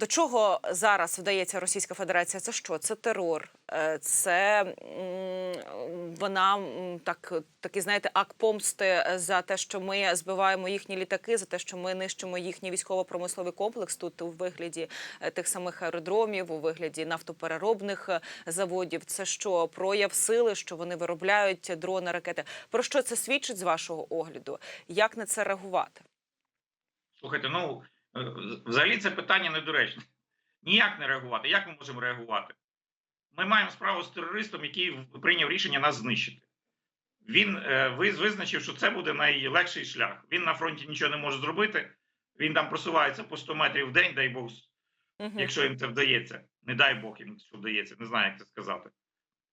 До чого зараз вдається Російська Федерація? Це що? Це терор, Е, це вона так, такий, знаєте, акт помсти за те, що ми збиваємо їхні літаки, за те, що ми нищимо їхній військово-промисловий комплекс тут у вигляді е, тих самих аеродромів, у вигляді нафтопереробних е, заводів. Це що прояв сили, що вони виробляють дрони, ракети. Про що це свідчить з вашого огляду? Як на це реагувати? Слухайте, ну взагалі це питання недоречне. Ніяк не реагувати. Як ми можемо реагувати? Ми маємо справу з терористом, який прийняв рішення нас знищити. Він е, визначив, що це буде найлегший шлях. Він на фронті нічого не може зробити. Він там просувається по 100 метрів в день, дай Бог, якщо їм це вдається. Не дай Бог їм це вдається, не знаю, як це сказати.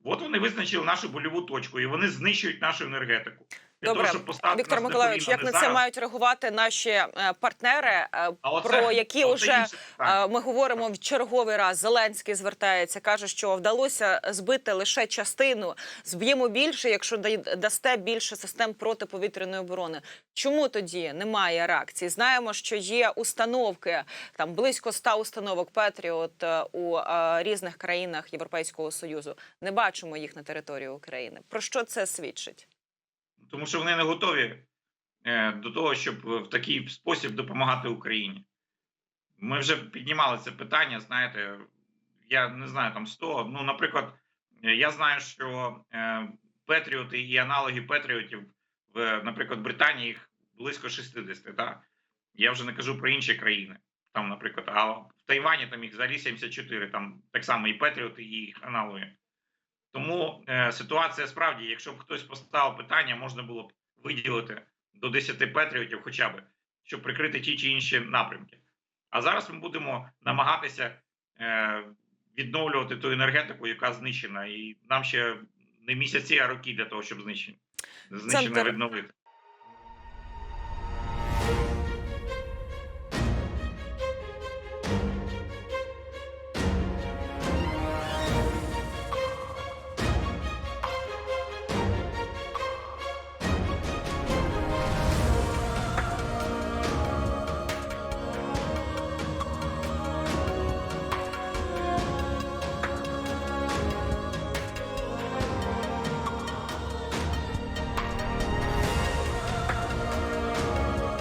От вони визначили нашу больову точку, і вони знищують нашу енергетику. Для Добре, того, щоб Віктор Миколайович, як на це зараз, мають реагувати наші е, партнери, е, оце- про які вже е, ми говоримо в черговий раз. Зеленський звертається, каже, що вдалося збити лише частину. Зб'ємо більше, якщо дасте більше систем протиповітряної оборони. Чому тоді немає реакції? Знаємо, що є установки там близько ста установок Петріот у різних країнах Європейського союзу. Не бачимо їх на території України. Про що це свідчить? Тому що вони не готові е, до того, щоб в такий спосіб допомагати Україні. Ми вже піднімали це питання. Знаєте, я не знаю там 100, Ну, наприклад, я знаю, що е, Петріоти і аналоги Петріотів в, наприклад, Британії їх близько 60, так? Я вже не кажу про інші країни. Там, наприклад, а в Тайвані там їх взагалі 74, там так само і Петріоти, і їх аналоги. Тому е, ситуація справді, якщо б хтось поставив питання, можна було б виділити до 10 патріотів, хоча б, щоб прикрити ті чи інші напрямки. А зараз ми будемо намагатися е, відновлювати ту енергетику, яка знищена, і нам ще не місяці, а роки для того, щоб знищення знищено відновити.